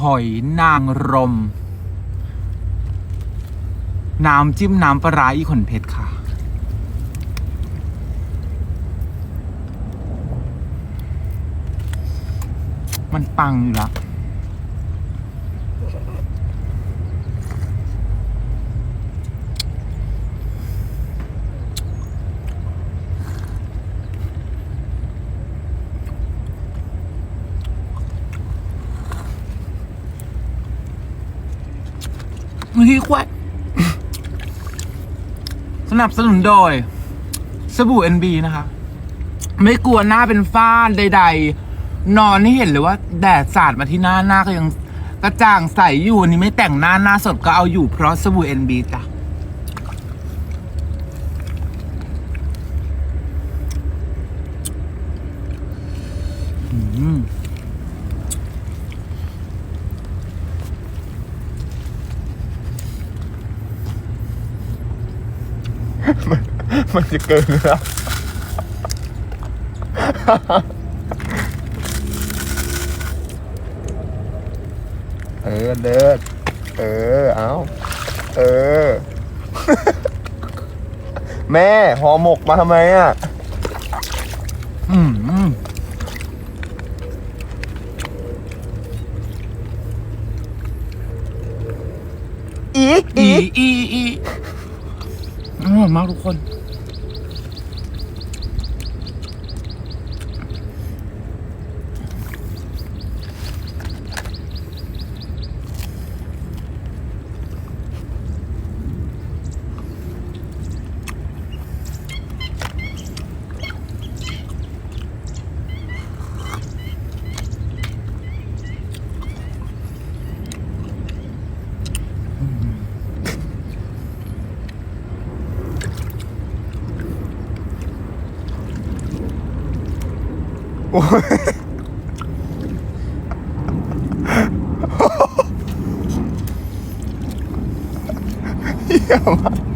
หอยนางรม น้ำจิ้มน้ำปลาร้าอีขนเพชรค่ะ มันปังอยู่แล้ว มือที่ควายสนับสนุนโดย สบู่ NB นะคะ ไม่กลัวหน้าเป็นฝ้าใด ๆ นอนนี่เห็นเลยว่า แดดสาดมาที่หน้าหน้าก็ยังกระจ่างใสอยู่วันนี้ไม่แต่งหน้าหน้าสดก็เอาอยู่เพราะสบู่ NB จ้ะ อืม มันจะเกินแล้ว เออเดินเออ เอาเออ แม่ห่อหมกมาทำไมอะ อืมอืมอีกอีอีกอี อร่อยมากทุกคน 이야